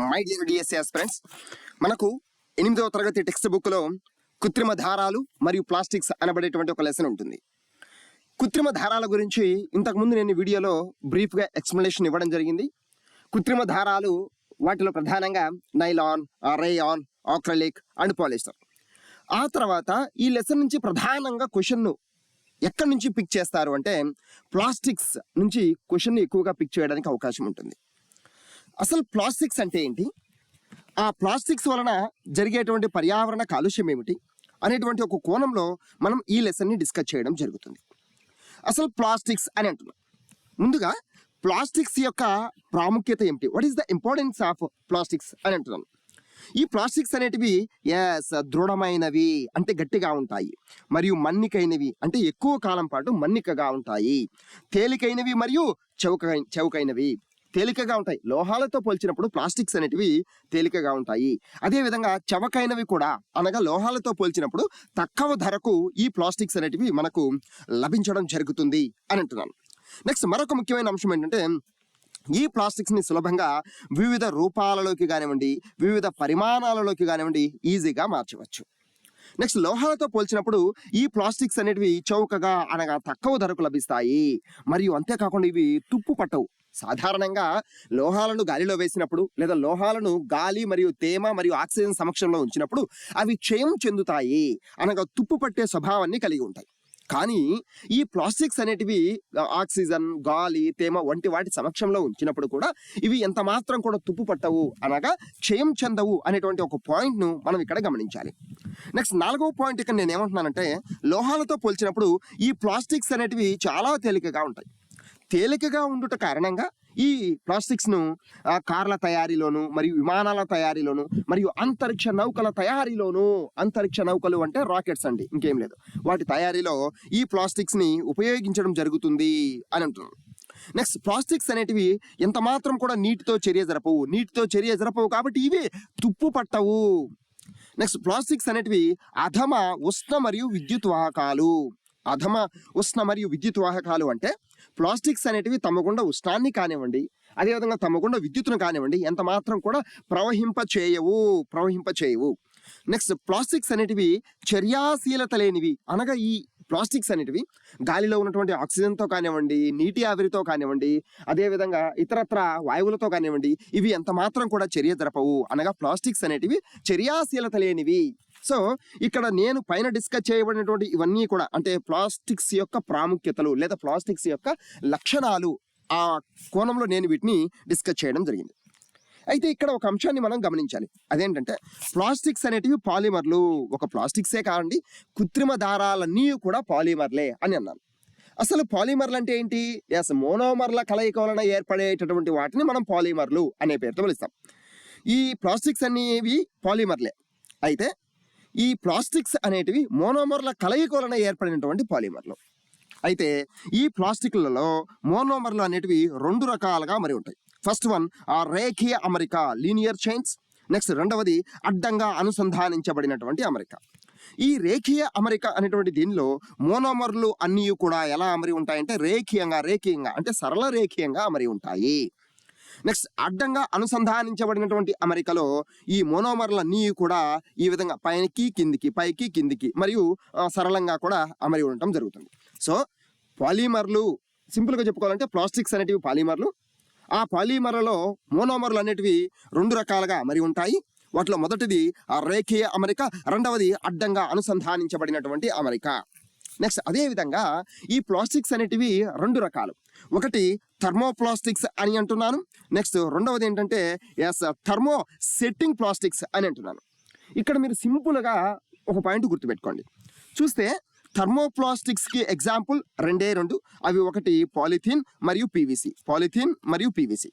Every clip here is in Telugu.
మై డియర్ డిఎస్ఎస్ ఫ్రెండ్స్ మనకు ఎనిమిదవ తరగతి టెక్స్ట్ బుక్లో కృత్రిమ దారాలు మరియు ప్లాస్టిక్స్ అనబడేటువంటి ఒక లెసన్ ఉంటుంది. కృత్రిమ దారాల గురించి ఇంతకుముందు నేను వీడియోలో బ్రీఫ్గా ఎక్స్ప్లెనేషన్ ఇవ్వడం జరిగింది. కృత్రిమ దారాలు వాటిలో ప్రధానంగా nylon rayon acrylic and polyester. ఆ తర్వాత ఈ లెసన్ నుంచి ప్రధానంగా క్వశ్చన్ను ఎక్కడి నుంచి పిక్ చేస్తారు అంటే ప్లాస్టిక్స్ నుంచి క్వశ్చన్ ఎక్కువగా పిక్ చేయడానికి అవకాశం ఉంటుంది. అసలు ప్లాస్టిక్స్ అంటే ఏంటి? ఆ ప్లాస్టిక్స్ వలన జరిగేటువంటి పర్యావరణ కాలుష్యం ఏమిటి? అనేటువంటి ఒక కోణంలో మనం ఈ లెసన్ని డిస్కస్ చేయడం జరుగుతుంది. అసలు ప్లాస్టిక్స్ అని అంటున్నాం. ముందుగా ప్లాస్టిక్స్ యొక్క ప్రాముఖ్యత ఏమిటి? What is the importance of plastics అని అంటున్నాం. ఈ ప్లాస్టిక్స్ అనేటివి ఎస్ దృఢమైనవి అంటే గట్టిగా ఉంటాయి. మరియు మన్నికైనవి అంటే ఎక్కువ కాలం పాటు మన్నికగా ఉంటాయి. తేలికైనవి మరియు చౌక చౌకైనవి. తేలికగా ఉంటాయి. లోహాలతో పోల్చినప్పుడు ప్లాస్టిక్స్ అనేటివి తేలికగా ఉంటాయి. అదేవిధంగా చవకైనవి కూడా అనగా లోహాలతో పోల్చినప్పుడు తక్కువ ధరకు ఈ ప్లాస్టిక్స్ అనేటివి మనకు లభించడం జరుగుతుంది అని అంటున్నాను. నెక్స్ట్ మరొక ముఖ్యమైన అంశం ఏంటంటే ఈ ప్లాస్టిక్స్ని సులభంగా వివిధ రూపాలలోకి కానివ్వండి వివిధ పరిమాణాలలోకి కానివ్వండి ఈజీగా మార్చవచ్చు. నెక్స్ట్ లోహాలతో పోల్చినప్పుడు ఈ ప్లాస్టిక్స్ అనేటివి చౌకగా అనగా తక్కువ ధరకు లభిస్తాయి. మరియు అంతేకాకుండా ఇవి తుప్పు పట్టవు. సాధారణంగా లోహాలను గాలిలో వేసినప్పుడు లేదా లోహాలను గాలి మరియు తేమ మరియు ఆక్సిజన్ సమక్షంలో ఉంచినప్పుడు అవి క్షయం చెందుతాయి అనగా తుప్పు పట్టే స్వభావాన్ని కలిగి ఉంటాయి. కానీ ఈ ప్లాస్టిక్స్ అనేటివి ఆక్సిజన్ గాలి తేమ వంటి వాటి సమక్షంలో ఉంచినప్పుడు కూడా ఇవి ఎంత మాత్రం కూడా తుప్పు పట్టవు అనగా క్షయం చెందవు అనేటువంటి ఒక పాయింట్ను మనం ఇక్కడ గమనించాలి. నెక్స్ట్ నాలుగవ పాయింట్ ఇక్కడ నేను ఏమంటున్నానంటే లోహాలతో పోల్చినప్పుడు ఈ ప్లాస్టిక్స్ అనేటివి చాలా తేలికగా ఉంటాయి. తేలికగా ఉండుట కారణంగా ఈ ప్లాస్టిక్స్ను కార్ల తయారీలోను మరియు విమానాల తయారీలోను మరియు అంతరిక్ష నౌకల తయారీలోను అంతరిక్ష నౌకలు అంటే రాకెట్స్ అండి ఇంకేం లేదు. వాటి తయారీలో ఈ ప్లాస్టిక్స్ని ఉపయోగించడం జరుగుతుంది అని అంటున్నాను నెక్స్ట్ ప్లాస్టిక్స్ అనేటివి ఎంత మాత్రం కూడా నీటితో చర్య జరపవు. నీటితో చర్య జరపవు కాబట్టి ఇవి తుప్పు పట్టవు. నెక్స్ట్ ప్లాస్టిక్స్ అనేటివి అధమ ఉష్ణ మరియు విద్యుత్ వాహకాలు. అధమ ఉష్ణ మరియు విద్యుత్ వాహకాలు అంటే ప్లాస్టిక్స్ అనేటివి తమకుండా ఉష్ణాన్ని కానివ్వండి అదేవిధంగా తమ విద్యుత్తును కానివ్వండి ఎంత మాత్రం కూడా ప్రవహింప చేయవు ప్రవహింప చేయవు. నెక్స్ట్ ప్లాస్టిక్స్ అనేటివి చర్యాశీలత లేనివి అనగా ఈ ప్లాస్టిక్స్ అనేటివి గాలిలో ఉన్నటువంటి ఆక్సిజన్తో కానివ్వండి నీటి ఆవిరితో కానివ్వండి అదేవిధంగా ఇతరత్ర వాయువులతో కానివ్వండి ఇవి ఎంత మాత్రం కూడా చర్య జరపవు. అనగా ప్లాస్టిక్స్ అనేటివి చర్యాశీలత లేనివి. సో ఇక్కడ నేను పైన డిస్కస్ చేయబడినటువంటి ఇవన్నీ కూడా అంటే ప్లాస్టిక్స్ యొక్క ప్రాముఖ్యతలు లేదా ప్లాస్టిక్స్ యొక్క లక్షణాలు ఆ కోణంలో నేను వీటిని డిస్కస్ చేయడం జరిగింది. అయితే ఇక్కడ ఒక అంశాన్ని మనం గమనించాలి. అదేంటంటే ప్లాస్టిక్స్ అనేటివి పాలిమర్లు ఒక ప్లాస్టిక్సే కాదండి కృత్రిమ దారాలన్నీ కూడా పాలిమర్లే అని అన్నాను. అసలు పాలిమర్లు అంటే ఏంటి? ఎస్ మోనోమర్ల కలయిక వలన ఏర్పడేటటువంటి వాటిని మనం పాలిమర్లు అనే పేరుతో పిలుస్తాం. ఈ ప్లాస్టిక్స్ అనేవి పాలిమర్లే. అయితే ఈ ప్లాస్టిక్స్ అనేటివి మోనోమర్ల కలయిక వలన ఏర్పడినటువంటి పాలిమర్లు. అయితే ఈ ప్లాస్టిక్లలో మోనోమర్లు అనేటివి రెండు రకాలుగా మరి ఉంటాయి. ఫస్ట్ వన్ ఆ రేఖీయ అమరిక లీనియర్ చైన్స్. నెక్స్ట్ రెండవది అడ్డంగా అనుసంధానించబడినటువంటి అమరిక. ఈ రేఖీయ అమరిక అనేటువంటి దీనిలో మోనోమర్లు అన్నీ కూడా ఎలా అమరి ఉంటాయంటే రేఖీయంగా రేఖీయంగా అంటే సరళ రేఖీయంగా అమరి ఉంటాయి. నెక్స్ట్ అడ్డంగా అనుసంధానించబడినటువంటి అమరికలో ఈ మోనోమర్లన్నీ కూడా ఈ విధంగా పైకి కిందికి పైకి కిందికి మరియు సరళంగా కూడా అమరి ఉండటం జరుగుతుంది. సో పాలిమర్లు సింపుల్గా చెప్పుకోవాలంటే ప్లాస్టిక్స్ అనేటివి పాలిమర్లు ఆ పాలిమర్లలో మోనోమర్లు అనేటివి రెండు రకాలుగా అమరి ఉంటాయి. వాటిలో మొదటిది ఆ రేఖీయ అమరిక రెండవది అడ్డంగా అనుసంధానించబడినటువంటి అమరిక. నెక్స్ట్ అదేవిధంగా ఈ ప్లాస్టిక్స్ అనేటివి రెండు రకాలు. ఒకటి థర్మోప్లాస్టిక్స్ అని అంటున్నాను. నెక్స్ట్ రెండవది ఏంటంటే ఎస్ థర్మో సెట్టింగ్ ప్లాస్టిక్స్ అని అంటున్నాను. ఇక్కడ మీరు సింపుల్గా ఒక పాయింట్ గుర్తుపెట్టుకోండి. చూస్తే థర్మోప్లాస్టిక్స్కి ఎగ్జాంపుల్ రెండే రెండు. అవి ఒకటి పాలిథిన్ మరియు పీవీసీ పాలిథిన్ మరియు పీవీసీ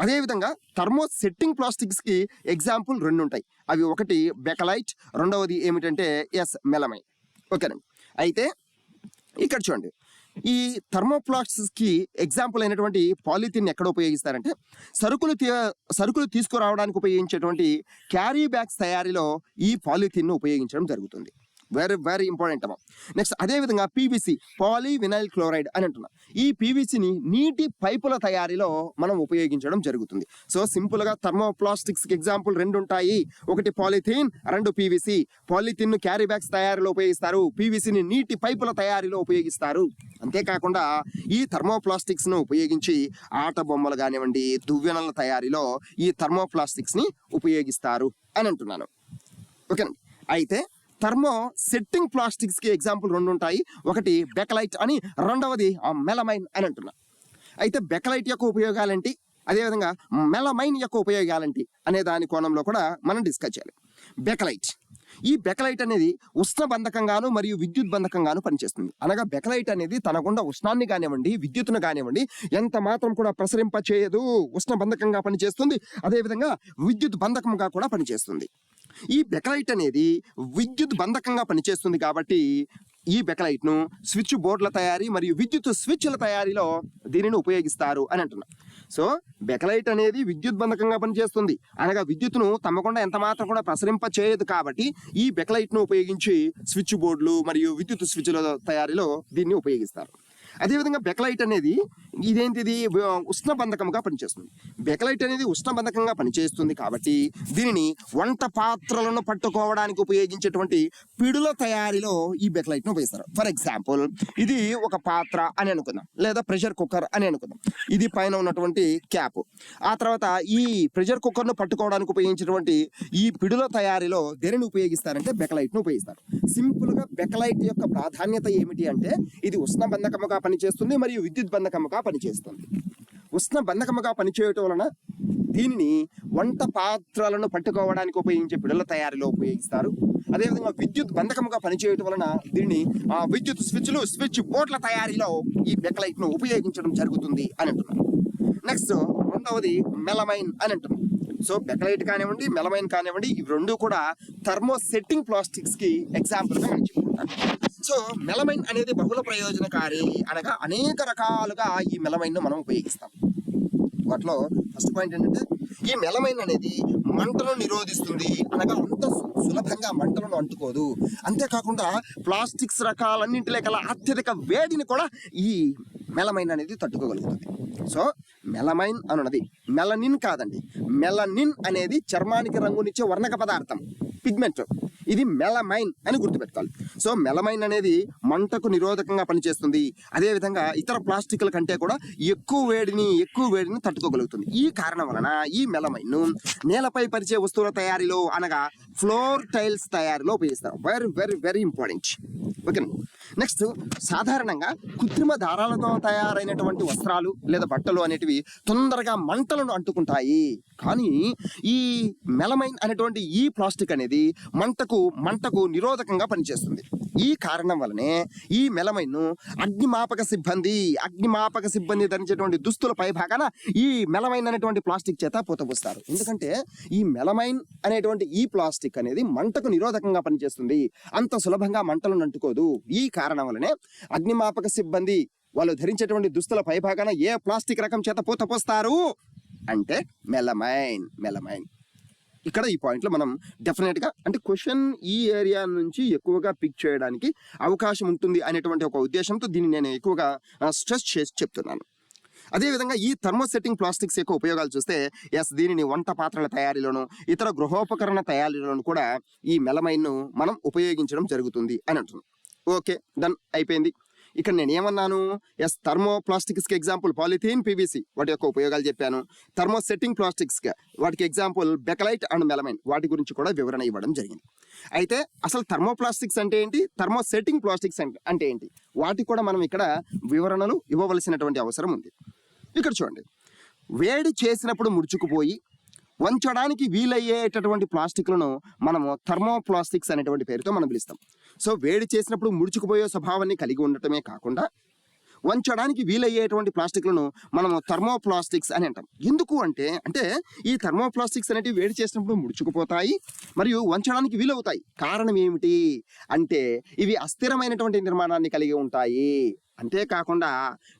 అదేవిధంగా థర్మో సెట్టింగ్ ప్లాస్టిక్స్కి ఎగ్జాంపుల్ రెండు ఉంటాయి. అవి ఒకటి బెకలైట్ రెండవది ఏమిటంటే ఎస్ మెలమైన్ ఓకేనండి అయితే ఇక్కడ చూడండి. ఈ థర్మోప్లాస్ట్స్కి ఎగ్జాంపుల్ అయినటువంటి పాలిథిన్ ఎక్కడ ఉపయోగిస్తారంటే సరుకులు తీ సరుకులు తీసుకురావడానికి ఉపయోగించేటువంటి క్యారీ బ్యాగ్స్ తయారీలో ఈ పాలిథిన్ను ఉపయోగించడం జరుగుతుంది. వెరీ వెరీ ఇంపార్టెంట్ అమ్మా నెక్స్ట్ అదేవిధంగా పీవీసీ పాలీ వినైల్ క్లోరైడ్ అని అంటున్నాం. ఈ పీవీసీని నీటి పైపుల తయారీలో మనం ఉపయోగించడం జరుగుతుంది. సో సింపుల్గా థర్మోప్లాస్టిక్స్కి ఎగ్జాంపుల్ రెండు ఉంటాయి. ఒకటి పాలిథీన్ రెండు పీవీసీ పాలిథిన్ క్యారీ బ్యాగ్స్ తయారీలో ఉపయోగిస్తారు. పీవీసీని నీటి పైపుల తయారీలో ఉపయోగిస్తారు. అంతేకాకుండా ఈ థర్మోప్లాస్టిక్స్ను ఉపయోగించి ఆట బొమ్మలు కానివ్వండి దువ్వెనల తయారీలో ఈ థర్మోప్లాస్టిక్స్ని ఉపయోగిస్తారు అని అంటున్నాను. ఓకేనండి. అయితే థర్మో సెట్టింగ్ ప్లాస్టిక్స్కి ఎగ్జాంపుల్ రెండు ఉంటాయి ఒకటి బెకలైట్ అని రెండవది మెలమైన్ అని అంటున్నా. అయితే బెకలైట్ యొక్క ఉపయోగాలేంటి? అదేవిధంగా మెలమైన్ యొక్క ఉపయోగాలేంటి? అనే దాని కోణంలో కూడా మనం డిస్కస్ చేయాలి. బెకలైట్. ఈ బెకలైట్ అనేది ఉష్ణ బంధకంగాను మరియు విద్యుత్ బంధకంగాను పనిచేస్తుంది. అనగా బెకలైట్ అనేది తనకుండా ఉష్ణాన్ని కానివ్వండి విద్యుత్తును కానివ్వండి ఎంత మాత్రం కూడా ప్రసరింప చేయదు ఉష్ణ బంధకంగా పనిచేస్తుంది. అదేవిధంగా విద్యుత్ బంధకంగా కూడా పనిచేస్తుంది. ఈ బెకలైట్ అనేది విద్యుత్ బంధకంగా పనిచేస్తుంది కాబట్టి ఈ బెకలైట్ను స్విచ్ బోర్డుల తయారీ మరియు విద్యుత్ స్విచ్ల తయారీలో దీనిని ఉపయోగిస్తారు అని అంటున్నా. సో బెకలైట్ అనేది విద్యుత్ బంధకంగా పనిచేస్తుంది. అనగా విద్యుత్ను తమ్మకుండా ఎంత మాత్రం కూడా ప్రసరింప చేయదు కాబట్టి ఈ బెకలైట్ను ఉపయోగించి స్విచ్ బోర్డులు మరియు విద్యుత్ స్విచ్ల తయారీలో దీన్ని ఉపయోగిస్తారు. అదేవిధంగా బెకలైట్ అనేది ఇదేంటిది? వ- ఉష్ణ బంధకంగా పనిచేస్తుంది. బెకలైట్ అనేది ఉష్ణ బంధకంగా పనిచేస్తుంది కాబట్టి దీనిని వంట పాత్రలను పట్టుకోవడానికి ఉపయోగించేటువంటి పిడుల తయారీలో ఈ బెకలైట్ను ఉపయోగిస్తారు ఫర్ ఎగ్జాంపుల్ ఇది ఒక పాత్ర అని అనుకుందాం లేదా ప్రెషర్ కుక్కర్ అని అనుకుందాం. ఇది పైన ఉన్నటువంటి క్యాప్. ఆ తర్వాత ఈ ప్రెషర్ కుక్కర్ను పట్టుకోవడానికి ఉపయోగించినటువంటి ఈ పిడుల తయారీలో దేనిని ఉపయోగిస్తారంటే బెకలైట్ను ఉపయోగిస్తారు. సింపుల్గా బెకలైట్ యొక్క ప్రాధాన్యత ఏమిటి అంటే ఇది ఉష్ణ బంధకముగా పనిచేస్తుంది మరియు విద్యుత్ బంధకముగా పనిచేస్తుంది. ఉష్ణ బంధకముగా పనిచేయటం వలన దీనిని వంట పాత్రలను పట్టుకోవడానికి ఉపయోగించే పిడుల తయారీలో ఉపయోగిస్తారు. అదేవిధంగా విద్యుత్ బంధకముగా పనిచేయటం వలన దీనిని ఆ, విద్యుత్ స్విచ్లు స్విచ్ బోర్డుల తయారీలో ఈ బెక్లైట్ను ఉపయోగించడం జరుగుతుంది అని అంటున్నారు. నెక్స్ట్ రెండవది మెలమైన్ అని అంటున్నాం సో బెకలైట్ కానివ్వండి మెలమైన్ కానివ్వండి ఇవి రెండు కూడా థర్మో సెట్టింగ్ ప్లాస్టిక్స్కి ఎగ్జాంపుల్ మనం చెప్పుకుంటాం సో మెలమైన్ అనేది బహుళ ప్రయోజనకారి అనగా అనేక రకాలుగా ఈ మెలమైన్ను మనం ఉపయోగిస్తాం. వాటిలో ఫస్ట్ పాయింట్ ఏంటంటే ఈ మెలమైన్ అనేది మంటను నిరోధిస్తుంది అనగా అంత సులభంగా మంటలను అంటుకోదు. అంతేకాకుండా ప్లాస్టిక్స్ రకాలన్నింటిలో గల అత్యధిక వేడిని కూడా ఈ మెలమైన్ అనేది తట్టుకోగలుగుతుంది. సో మెలమైన్ అనున్నది మెలనిన్ కాదండి. మెలనిన్ అనేది చర్మానికి రంగునిచ్చే వర్ణక పదార్థం పిగ్మెంట్. ఇది మెలమైన్ అని గుర్తుపెట్టుకోవాలి. సో మెలమైన్ అనేది మంటకు నిరోధకంగా పనిచేస్తుంది. అదేవిధంగా ఇతర ప్లాస్టిక్ల కంటే కూడా ఎక్కువ వేడిని ఎక్కువ వేడిని తట్టుకోగలుగుతుంది. ఈ కారణం వలన ఈ మెలమైన్ నేలపై పరిచే వస్తువుల తయారీలో అనగా ఫ్లోర్ టైల్స్ తయారీలో ఉపయోగిస్తారు very very very important okay next సాధారణంగా కృత్రిమ దారాలతో తయారైనటువంటి వస్త్రాలు లేదా బట్టలు అనేటివి తొందరగా మంటలను అంటుకుంటాయి. కానీ ఈ మెలమైన్ అనేటువంటి ఈ ప్లాస్టిక్ అనేది మంటకు మంటకు నిరోధకంగా పనిచేస్తుంది. ఈ కారణం వలనే ఈ మెలమైన్ అగ్నిమాపక సిబ్బంది అగ్నిమాపక సిబ్బంది ధరించేటువంటి దుస్తుల పైభాగాన ఈ మెలమైన్ అనేటువంటి ప్లాస్టిక్ చేత పూతపోస్తారు ఎందుకంటే ఈ మెలమైన్ అనేటువంటి ఈ ప్లాస్టిక్ అనేది మంటకు నిరోధకంగా పనిచేస్తుంది. అంత సులభంగా మంటలను అంటుకోదు. ఈ కారణం వలనే అగ్నిమాపక సిబ్బంది వాళ్ళు ధరించేటువంటి దుస్తుల పైభాగాన ఏ ప్లాస్టిక్ రకం చేత పూత పోస్తారు? అంటే మెలమైన్ మెలమైన్ ఇక్కడ ఈ పాయింట్లో మనం డెఫినెట్గా అంటే క్వశ్చన్ ఈ ఏరియా నుంచి ఎక్కువగా పిక్ చేయడానికి అవకాశం ఉంటుంది అనేటువంటి ఒక ఉద్దేశంతో దీన్ని నేను ఎక్కువగా స్ట్రెస్ చేసి చెప్తున్నాను. అదేవిధంగా ఈ థర్మోసెట్టింగ్ ప్లాస్టిక్స్ యొక్క ఉపయోగాలు చూస్తే ఎస్ దీనిని వంట పాత్రల తయారీలోను ఇతర గృహోపకరణ తయారీలోను కూడా ఈ మెలమైన్ను మనం ఉపయోగించడం జరుగుతుంది అని అంటున్నాం. ఓకే డన్ అయిపోయింది. ఇక్కడ నేను ఏమన్నాను ఎస్ థర్మో ప్లాస్టిక్స్కి ఎగ్జాంపుల్ పాలిథీన్ పీవీసీ వాటి యొక్క ఉపయోగాలు చెప్పాను. థర్మో సెట్టింగ్ ప్లాస్టిక్స్గా వాటికి ఎగ్జాంపుల్ బెకలైట్ అండ్ మెలమైన్ వాటి గురించి కూడా వివరణ ఇవ్వడం జరిగింది. అయితే అసలు థర్మో ప్లాస్టిక్స్ అంటే ఏంటి? థర్మో సెట్టింగ్ ప్లాస్టిక్స్ అంటే అంటే ఏంటి? వాటికి కూడా మనం ఇక్కడ వివరణలు ఇవ్వవలసినటువంటి అవసరం ఉంది. ఇక్కడ చూడండి. వేడి చేసినప్పుడు ముడుచుకుపోయి వంచడానికి వీలయ్యేటటువంటి ప్లాస్టిక్లను మనము థర్మో ప్లాస్టిక్స్ అనేటువంటి పేరుతో మనం పిలుస్తాం. సో వేడి చేసినప్పుడు ముడుచుకుపోయే స్వభావాన్ని కలిగి ఉండటమే కాకుండా వంచడానికి వీలయ్యేటువంటి ప్లాస్టిక్లను మనము థర్మో ప్లాస్టిక్స్ అని అంటాం. ఎందుకు అంటే అంటే ఈ థర్మో ప్లాస్టిక్స్ అనేటివి వేడి చేసినప్పుడు ముడుచుకుపోతాయి మరియు వంచడానికి వీలవుతాయి. కారణం ఏమిటి? అంటే ఇవి అస్థిరమైనటువంటి నిర్మాణాన్ని కలిగి ఉంటాయి. అంతేకాకుండా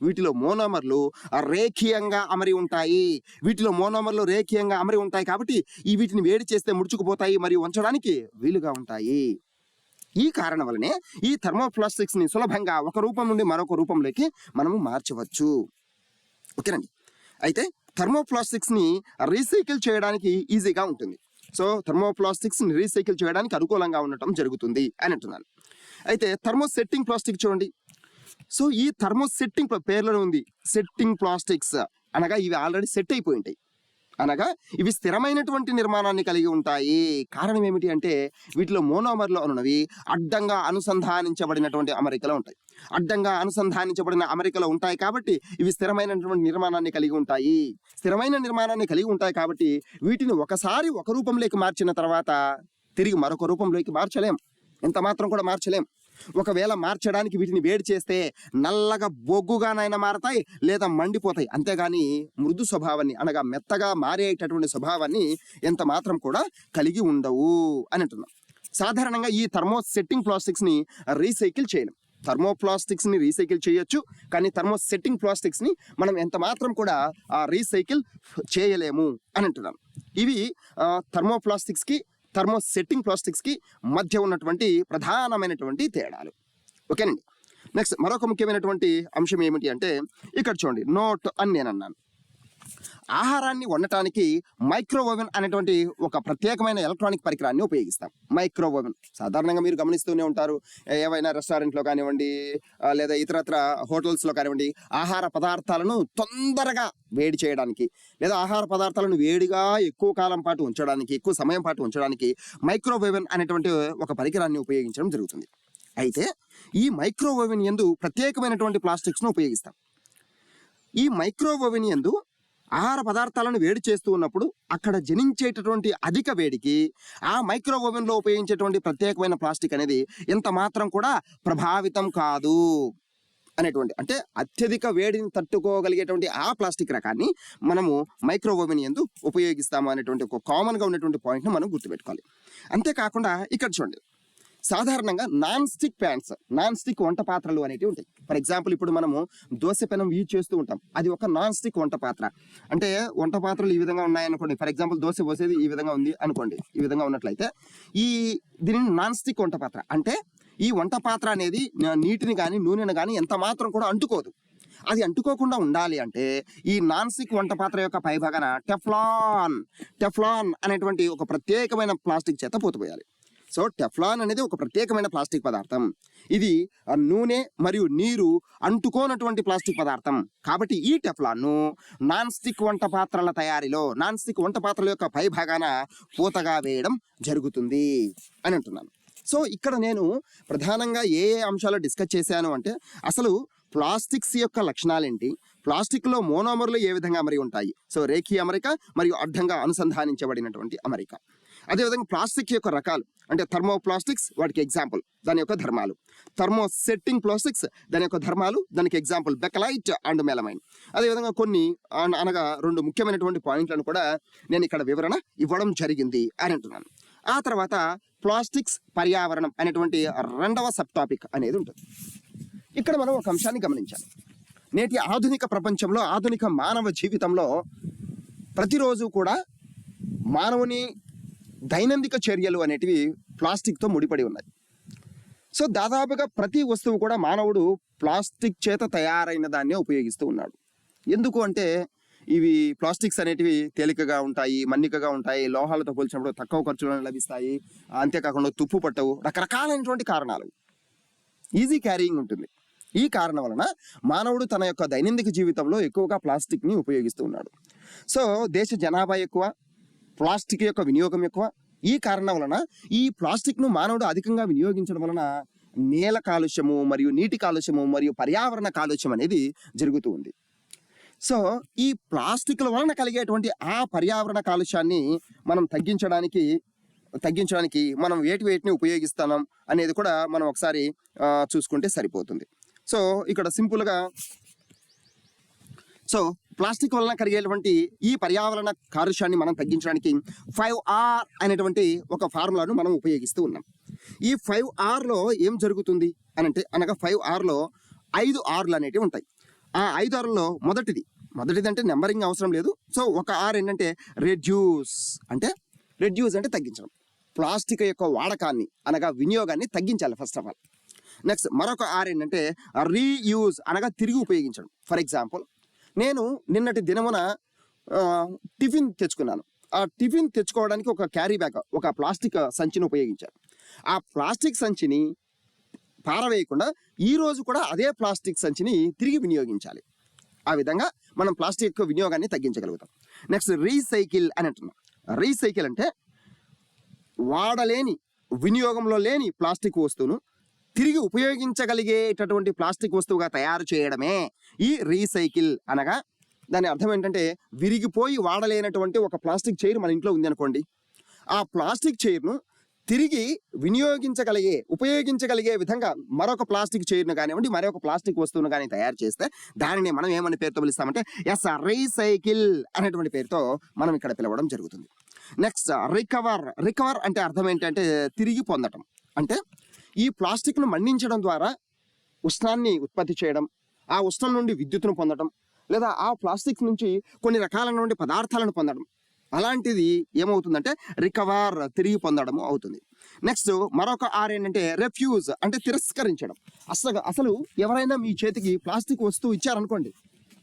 వీటిలో మోనోమర్లు రేఖీయంగా అమరి ఉంటాయి. వీటిలో మోనోమర్లు రేఖీయంగా అమరి ఉంటాయి కాబట్టి ఈ వీటిని వేడి చేస్తే ముడుచుకుపోతాయి మరియు ఉంచడానికి వీలుగా ఉంటాయి. ఈ కారణం వలనే ఈ థర్మోప్లాస్టిక్స్ని సులభంగా ఒక రూపం నుండి మరొక రూపంలోకి మనము మార్చవచ్చు. ఓకేనండి అయితే థర్మోప్లాస్టిక్స్ని రీసైకిల్ చేయడానికి ఈజీగా ఉంటుంది. సో థర్మోప్లాస్టిక్స్ని రీసైకిల్ చేయడానికి అనుకూలంగా ఉండటం జరుగుతుంది అని అంటున్నాను. అయితే థర్మో సెట్టింగ్ ప్లాస్టిక్ చూడండి. సో ఈ థర్మో సెట్టింగ్ పేర్లోనే ఉంది. Setting plastics. అనగా ఇవి ఆల్రెడీ సెట్ అయిపోయి ఉంటాయి అనగా ఇవి స్థిరమైనటువంటి నిర్మాణాన్ని కలిగి ఉంటాయి. కారణం ఏమిటి అంటే వీటిలో మోనోమర్లు ఉన్నవి అడ్డంగా అనుసంధానించబడినటువంటి అమరికలో ఉంటాయి. అడ్డంగా అనుసంధానించబడిన అమరికలో ఉంటాయి కాబట్టి ఇవి స్థిరమైనటువంటి నిర్మాణాన్ని కలిగి ఉంటాయి. స్థిరమైన నిర్మాణాన్ని కలిగి ఉంటాయి కాబట్టి వీటిని ఒకసారి ఒక రూపంలోకి మార్చిన తర్వాత తిరిగి మరొక రూపంలోకి మార్చలేం. ఎంత మాత్రం కూడా మార్చలేం. ఒకవేళ మార్చడానికి వీటిని వేడి చేస్తే నల్లగా బొగ్గుగానైనా మారతాయి లేదా మండిపోతాయి. అంతేగాని మృదు స్వభావాన్ని అనగా మెత్తగా మారేటటువంటి స్వభావాన్ని ఎంత మాత్రం కూడా కలిగి ఉండవు అని అంటున్నాం. సాధారణంగా ఈ థర్మో సెట్టింగ్ ప్లాస్టిక్స్ని రీసైకిల్ చేయలేం. థర్మోప్లాస్టిక్స్ని రీసైకిల్ చేయొచ్చు కానీ థర్మో సెట్టింగ్ ప్లాస్టిక్స్ని మనం ఎంత మాత్రం కూడా ఆ రీసైకిల్ చేయలేము అని అంటున్నాం. ఇవి థర్మోప్లాస్టిక్స్కి థర్మో సెట్టింగ్ ప్లాస్టిక్స్కి మధ్య ఉన్నటువంటి ప్రధానమైనటువంటి తేడాలు. ఓకేనండి? నెక్స్ట్ మరొక ముఖ్యమైనటువంటి అంశం ఏమిటి అంటే ఇక్కడ చూడండి నోట్ అని నేను అన్నాను ఆహారాన్ని వండటానికి మైక్రో ఓవెన్ అనేటువంటి ఒక ప్రత్యేకమైన ఎలక్ట్రానిక్ పరికరాన్ని ఉపయోగిస్తాం. మైక్రో ఓవెన్ సాధారణంగా మీరు గమనిస్తూనే ఉంటారు. ఏవైనా రెస్టారెంట్లో కానివ్వండి లేదా ఇతరత్ర హోటల్స్లో కానివ్వండి ఆహార పదార్థాలను తొందరగా వేడి చేయడానికి లేదా ఆహార పదార్థాలను వేడిగా ఎక్కువ కాలం పాటు ఉంచడానికి ఎక్కువ సమయం పాటు ఉంచడానికి మైక్రోవేవెన్ అనేటువంటి ఒక పరికరాన్ని ఉపయోగించడం జరుగుతుంది. అయితే ఈ మైక్రో ఓవెన్ ఎందు ప్రత్యేకమైనటువంటి ప్లాస్టిక్స్ను ఉపయోగిస్తాం. ఈ మైక్రో ఓవెన్ యందు ఆహార పదార్థాలను వేడి చేస్తూ ఉన్నప్పుడు అక్కడ జనించేటటువంటి అధిక వేడికి ఆ మైక్రో ఓవెన్లో ఉపయోగించేటువంటి ప్రత్యేకమైన ప్లాస్టిక్ అనేది ఎంత మాత్రం కూడా ప్రభావితం కాదు అనేటువంటి అంటే అత్యధిక వేడిని తట్టుకోగలిగేటువంటి ఆ ప్లాస్టిక్ రకాన్ని మనము మైక్రో ఓవెన్ ఎందు ఉపయోగిస్తాము అనేటువంటి ఒక కామన్గా ఉన్నటువంటి పాయింట్ని మనం గుర్తుపెట్టుకోవాలి. అంతేకాకుండా ఇక్కడ చూడండి సాధారణంగా non stick pans non stick వంట పాత్రలు అనేటివి ఉంటాయి. ఫర్ ఎగ్జాంపుల్ ఇప్పుడు మనము దోశ పెనం యూజ్ చేస్తూ ఉంటాం. అది ఒక నాన్ స్టిక్ వంట పాత్ర. అంటే వంట పాత్రలు ఈ విధంగా ఉన్నాయనుకోండి. ఫర్ ఎగ్జాంపుల్ దోశ పోసేది ఈ విధంగా ఉంది అనుకోండి. ఈ విధంగా ఉన్నట్లయితే ఈ దీనిని నాన్ స్టిక్ వంట పాత్ర. అంటే ఈ వంట పాత్ర అనేది నీటిని కానీ నూనెను కానీ ఎంత మాత్రం కూడా అంటుకోదు. అది అంటుకోకుండా ఉండాలి అంటే ఈ నాన్ స్టిక్ వంట పాత్ర యొక్క పైభాగన టెఫ్లాన్ టెఫ్లాన్ అనేటువంటి ఒక ప్రత్యేకమైన ప్లాస్టిక్ చేత పోతుపోయాలి సో టెఫ్లాన్ అనేది ఒక ప్రత్యేకమైన ప్లాస్టిక్ పదార్థం. ఇది ఆ, నూనె మరియు నీరు అంటుకోనటువంటి ప్లాస్టిక్ పదార్థం. కాబట్టి ఈ టెఫ్లాన్ను నాన్ స్టిక్ వంట పాత్రల తయారీలో నాన్ స్టిక్ వంట పాత్రల యొక్క పై భాగాన పూతగా వేయడం జరుగుతుంది అని అంటున్నాను. సో ఇక్కడ నేను ప్రధానంగా ఏ ఏ అంశాలు డిస్కస్ చేశాను అంటే అసలు ప్లాస్టిక్స్ యొక్క లక్షణాలేంటి? ప్లాస్టిక్లో మోనోమర్లు ఏ విధంగా అమరి ఉంటాయి? సో రేఖీ అమరిక మరియు అడ్డంగా అనుసంధానించబడినటువంటి అమరిక. అదేవిధంగా ప్లాస్టిక్ యొక్క రకాలు అంటే థర్మో ప్లాస్టిక్స్ వాటికి ఎగ్జాంపుల్ దాని యొక్క ధర్మాలు. థర్మో సెట్టింగ్ ప్లాస్టిక్స్ దాని యొక్క ధర్మాలు దానికి ఎగ్జాంపుల్ బెకలైట్ అండ్ మెలమైన్. అదేవిధంగా కొన్ని అనగా రెండు ముఖ్యమైనటువంటి పాయింట్లను కూడా నేను ఇక్కడ వివరణ ఇవ్వడం జరిగింది అని అంటున్నాను. ఆ తర్వాత ప్లాస్టిక్స్ పర్యావరణం అనేటువంటి రెండవ సబ్ టాపిక్ అనేది ఉంటుంది. ఇక్కడ మనం ఒక అంశాన్ని గమనించాలి. నేటి ఆధునిక ప్రపంచంలో ఆధునిక మానవ జీవితంలో ప్రతిరోజు కూడా మానవుని దైనందిక చర్యలు అనేటివి ప్లాస్టిక్తో ముడిపడి ఉన్నాయి. సో దాదాపుగా ప్రతి వస్తువు కూడా మానవుడు ప్లాస్టిక్ చేత తయారైన దాన్నే ఉపయోగిస్తూ ఉన్నాడు. ఎందుకు అంటే ఇవి ప్లాస్టిక్స్ అనేటివి తేలికగా ఉంటాయి మన్నికగా ఉంటాయి లోహాలతో పోల్చినప్పుడు తక్కువ ఖర్చులో లభిస్తాయి అంతేకాకుండా తుప్పు పట్టవు రకరకాలైనటువంటి కారణాలు. ఈజీ క్యారీయింగ్ ఉంటుంది. ఈ కారణం వలన మానవుడు తన యొక్క దైనందిక జీవితంలో ఎక్కువగా ప్లాస్టిక్ని ఉపయోగిస్తూ ఉన్నాడు. సో దేశ జనాభా ఎక్కువ ప్లాస్టిక్ యొక్క వినియోగం ఎక్కువ. ఈ కారణం వలన ఈ ప్లాస్టిక్ను మానవుడు అధికంగా వినియోగించడం వలన నేల కాలుష్యము మరియు నీటి కాలుష్యము మరియు పర్యావరణ కాలుష్యం అనేది జరుగుతూ ఉంది. సో ఈ ప్లాస్టిక్ల వలన కలిగేటువంటి ఆ పర్యావరణ కాలుష్యాన్ని మనం తగ్గించడానికి తగ్గించడానికి మనం వేటి వేటిని ఉపయోగిస్తున్నాం అనేది కూడా మనం ఒకసారి చూసుకుంటే సరిపోతుంది. సో ఇక్కడ సింపుల్గా సో ప్లాస్టిక్ వలన కలిగేటువంటి ఈ పర్యావరణ కాలుష్యాన్ని మనం తగ్గించడానికి ఫైవ్ ఆర్ అనేటువంటి ఒక ఫార్ములాను మనం ఉపయోగిస్తూ ఉన్నాం. ఈ ఫైవ్ ఆర్లో ఏం జరుగుతుంది అని అంటే అనగా ఫైవ్ ఆర్లో ఐదు ఆర్లు అనేటివి ఉంటాయి. ఆ ఐదు ఆర్లో మొదటిది. మొదటిది అంటే నెంబరింగ్ అవసరం లేదు. సో ఒక ఆర్ ఏంటంటే రెడ్యూస్ అంటే రెడ్యూస్ అంటే తగ్గించడం. ప్లాస్టిక్ యొక్క వాడకాన్ని అనగా వినియోగాన్ని తగ్గించాలి ఫస్ట్ ఆఫ్ ఆల్. నెక్స్ట్ మరొక ఆర్ ఏంటంటే రీయూజ్ అనగా తిరిగి ఉపయోగించడం. ఫర్ ఎగ్జాంపుల్ నేను నిన్నటి దినమున టిఫిన్ తెచ్చుకున్నాను. ఆ టిఫిన్ తెచ్చుకోవడానికి ఒక క్యారీ బ్యాగ్ ఒక ప్లాస్టిక్ సంచిని ఉపయోగించాను. ఆ ప్లాస్టిక్ సంచిని పారవేయకుండా ఈరోజు కూడా అదే ప్లాస్టిక్ సంచిని తిరిగి వినియోగించాలి. ఆ విధంగా మనం ప్లాస్టిక్ వినియోగాన్ని తగ్గించగలుగుతాం. నెక్స్ట్ రీసైకిల్ అని అంటున్నాం. రీసైకిల్ అంటే వాడలేని వినియోగంలో లేని ప్లాస్టిక్ వస్తువును తిరిగి ఉపయోగించగలిగేటటువంటి ప్లాస్టిక్ వస్తువుగా తయారు చేయడమే ఈ రీసైకిల్ అనగా. దాని అర్థం ఏంటంటే విరిగిపోయి వాడలేనటువంటి ఒక ప్లాస్టిక్ చైర్ మన ఇంట్లో ఉంది అనుకోండి. ఆ ప్లాస్టిక్ చైర్ను తిరిగి వినియోగించగలిగే ఉపయోగించగలిగే విధంగా మరొక ప్లాస్టిక్ చైర్ను కానివ్వండి మరొక ప్లాస్టిక్ వస్తువును కానీ తయారు చేస్తే దానిని మనం ఏమని పేరుతో పిలుస్తామంటే ఎస్ రీసైకిల్ అనేటువంటి పేరుతో మనం ఇక్కడ పిలవడం జరుగుతుంది. Next recover. రికవర్ అంటే అర్థం ఏంటంటే తిరిగి పొందటం. అంటే ఈ ప్లాస్టిక్ను మండించడం ద్వారా ఉష్ణాన్ని ఉత్పత్తి చేయడం ఆ ఉష్ణం నుండి విద్యుత్తును పొందడం లేదా ఆ ప్లాస్టిక్ నుంచి కొన్ని రకాలైనటువంటి పదార్థాలను పొందడం. అలాంటిది ఏమవుతుందంటే రికవర్ తిరిగి పొందడము అవుతుంది. నెక్స్ట్ మరొక ఆర్ ఏంటంటే రెఫ్యూజ్ అంటే తిరస్కరించడం. అసలు అసలు ఎవరైనా మీ చేతికి ప్లాస్టిక్ వస్తువు ఇచ్చారనుకోండి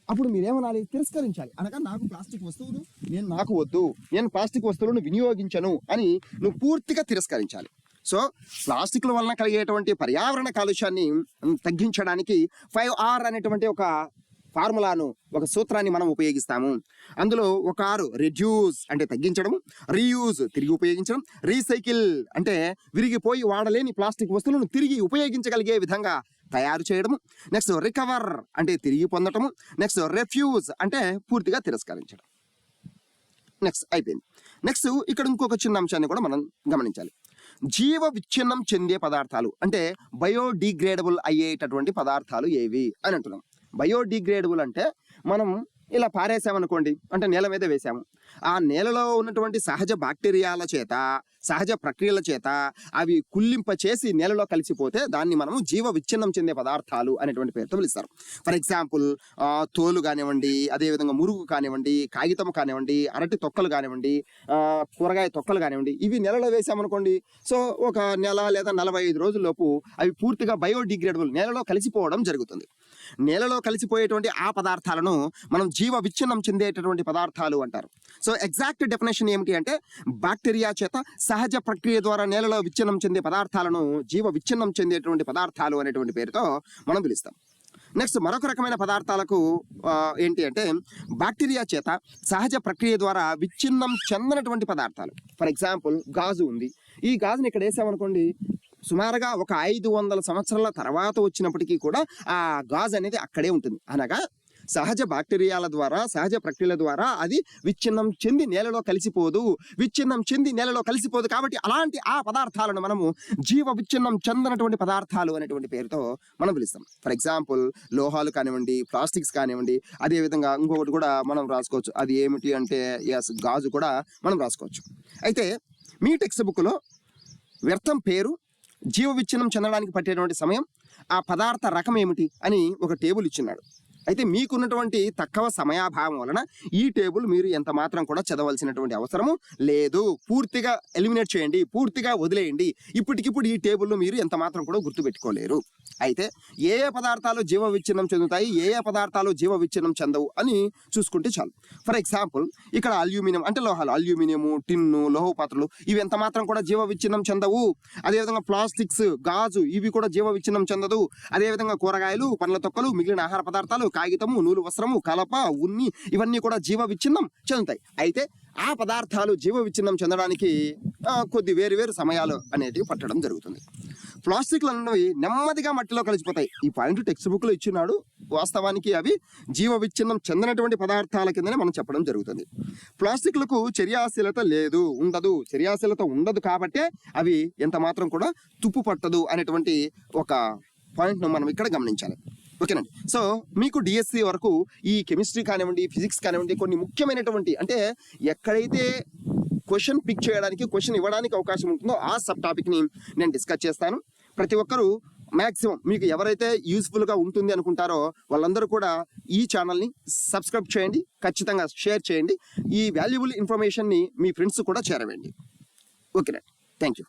అప్పుడు మీరేమనాలి? తిరస్కరించాలి. అనగా నాకు ప్లాస్టిక్ వస్తువులు నేను నాకు వద్దు నేను ప్లాస్టిక్ వస్తువులను వినియోగించను అని నువ్వు పూర్తిగా తిరస్కరించాలి. సో ప్లాస్టిక్ల వలన కలిగేటువంటి పర్యావరణ కాలుష్యాన్ని తగ్గించడానికి ఫైవ్ ఆర్ అనేటువంటి ఒక ఫార్ములాను ఒక సూత్రాన్ని మనం ఉపయోగిస్తాము. అందులో ఒక ఆరు రెడ్యూస్ అంటే తగ్గించడం రీయూజ్ తిరిగి ఉపయోగించడం రీసైకిల్ అంటే విరిగిపోయి వాడలేని ప్లాస్టిక్ వస్తువులను తిరిగి ఉపయోగించగలిగే విధంగా తయారు చేయడము. నెక్స్ట్ రికవర్ అంటే తిరిగి పొందటము. నెక్స్ట్ రెఫ్యూజ్ అంటే పూర్తిగా తిరస్కరించడం. నెక్స్ట్ అయిపోయింది. నెక్స్ట్ ఇక్కడ ఇంకొక చిన్న అంశాన్ని కూడా మనం గమనించాలి. జీవ విచ్ఛిన్నం చెందే పదార్థాలు అంటే బయోడిగ్రేడబుల్ అయ్యేటటువంటి పదార్థాలు ఏవి అని అంటున్నాం. బయోడిగ్రేడబుల్ అంటే మనం ఇలా పారేసామనుకోండి అంటే నేల మీద వేసాము ఆ నేలలో ఉన్నటువంటి సహజ బ్యాక్టీరియాల చేత సహజ ప్రక్రియల చేత అవి కుల్లింప చేసి నేలలో కలిసిపోతే దాన్ని మనము జీవ విచ్ఛిన్నం చెందే పదార్థాలు అనేటువంటి పేరుతో పిలుస్తారు. ఫర్ ఎగ్జాంపుల్ తోలు కానివ్వండి అదేవిధంగా మురుగు కానివ్వండి కాగితం కానివ్వండి అరటి తొక్కలు కానివ్వండి కూరగాయ తొక్కలు కానివ్వండి ఇవి నెలలో వేసామనుకోండి సో ఒక నెల లేదా నలభై ఐదు రోజుల్లోపు అవి పూర్తిగా బయోడిగ్రేడబుల్ నేలలో కలిసిపోవడం జరుగుతుంది. నేలలో కలిసిపోయేటువంటి ఆ పదార్థాలను మనం జీవ విచ్ఛిన్నం చెందేటటువంటి పదార్థాలు అంటారు. సో ఎగ్జాక్ట్ డెఫినేషన్ ఏమిటి అంటే బ్యాక్టీరియా చేత సహజ ప్రక్రియ ద్వారా నేలలో విచ్ఛిన్నం చెందే పదార్థాలను జీవ విచ్ఛిన్నం చెందేటువంటి పదార్థాలు అనేటువంటి పేరుతో మనం పిలుస్తాం. నెక్స్ట్ మరొక రకమైన పదార్థాలకు ఏంటి అంటే బ్యాక్టీరియా చేత సహజ ప్రక్రియ ద్వారా విచ్ఛిన్నం చెందనటువంటి పదార్థాలు. ఫర్ ఎగ్జాంపుల్ గాజు ఉంది. ఈ గాజుని ఇక్కడ వేసామనుకోండి సుమారుగా ఒక ఐదు వందల సంవత్సరాల తర్వాత వచ్చినప్పటికీ కూడా ఆ గాజు అనేది అక్కడే ఉంటుంది. అనగా సహజ బ్యాక్టీరియాల ద్వారా సహజ ప్రక్రియల ద్వారా అది విచ్ఛిన్నం చెంది నేలలో కలిసిపోదు. విచ్ఛిన్నం చెంది నేలలో కలిసిపోదు కాబట్టి అలాంటి ఆ పదార్థాలను మనము జీవ విచ్ఛిన్నం చెందనటువంటి పదార్థాలు అనేటువంటి పేరుతో మనం పిలుస్తాం. ఫర్ ఎగ్జాంపుల్ లోహాలు కానివ్వండి ప్లాస్టిక్స్ కానివ్వండి అదేవిధంగా ఇంకొకటి కూడా మనం రాసుకోవచ్చు. అది ఏమిటి అంటే ఎస్ గాజు కూడా మనం రాసుకోవచ్చు. అయితే మీ టెక్స్ట్ బుక్లో వ్యర్థం పేరు జీవ విచ్ఛిన్నం చెందడానికి పట్టేటువంటి సమయం ఆ పదార్థ రకం ఏమిటి అని ఒక టేబుల్ ఇచ్చినాడు అయితే మీకున్నటువంటి తక్కువ సమయాభావం వలన ఈ టేబుల్ మీరు ఎంత మాత్రం కూడా చదవలసినటువంటి అవసరము లేదు. పూర్తిగా ఎలిమినేట్ చేయండి పూర్తిగా వదిలేయండి. ఇప్పటికిప్పుడు ఈ టేబుల్ను మీరు ఎంత మాత్రం కూడా గుర్తుపెట్టుకోలేరు. అయితే ఏ ఏ పదార్థాలు జీవ విచ్ఛిన్నం చెందుతాయి ఏ ఏ పదార్థాలు జీవ విచ్ఛిన్నం చెందవు అని చూసుకుంటే చాలు. ఫర్ ఎగ్జాంపుల్ ఇక్కడ అల్యూమినియం అంటే లోహాలు అల్యూమినియము టిన్ను లోహ పాత్రలు ఇవి ఎంత మాత్రం కూడా జీవ విచ్ఛిన్నం చెందవు అదేవిధంగా ప్లాస్టిక్స్ గాజు ఇవి కూడా జీవ విచ్ఛిన్నం చెందదు అదేవిధంగా కూరగాయలు పండ్ల తొక్కలు మిగిలిన ఆహార పదార్థాలు కాగితము నూలు వస్త్రము కలప ఉన్ని ఇవన్నీ కూడా జీవ విచ్ఛిన్నం చెందుతాయి. అయితే ఆ పదార్థాలు జీవ విచ్ఛిన్నం చెందడానికి కొద్ది వేరు వేరు సమయాలు అనేటివి పట్టడం జరుగుతుంది. ప్లాస్టిక్లు అనేవి నెమ్మదిగా మట్టిలో కలిసిపోతాయి. ఈ పాయింట్ టెక్స్ట్ బుక్లో ఇచ్చినాడు. వాస్తవానికి అవి జీవ విచ్ఛిన్నం చెందినటువంటి పదార్థాల కిందనే మనం చెప్పడం జరుగుతుంది. ప్లాస్టిక్లకు చర్యాశీలత లేదు ఉండదు. చర్యాశీలత ఉండదు కాబట్టే అవి ఎంత మాత్రం కూడా తుప్పు పట్టదు అనేటువంటి ఒక పాయింట్ను మనం ఇక్కడ గమనించాలి. ఓకేనండి. సో మీకు డిఎస్సి వరకు ఈ కెమిస్ట్రీ కానివ్వండి ఫిజిక్స్ కానివ్వండి కొన్ని ముఖ్యమైనటువంటి అంటే ఎక్కడైతే క్వశ్చన్ పిక్ చేయడానికి క్వశ్చన్ ఇవ్వడానికి అవకాశం ఉంటుందో ఆ సబ్ టాపిక్ని నేను డిస్కస్ చేస్తాను. ప్రతి ఒక్కరూ మ్యాక్సిమం మీకు ఎవరైతే యూస్ఫుల్గా ఉంటుంది అనుకుంటారో వాళ్ళందరూ కూడా ఈ ఛానల్ని సబ్స్క్రైబ్ చేయండి ఖచ్చితంగా షేర్ చేయండి. ఈ వాల్యుబుల్ ఇన్ఫర్మేషన్ని మీ ఫ్రెండ్స్ కూడా చేరవేయండి. ఓకేనండి. Thank you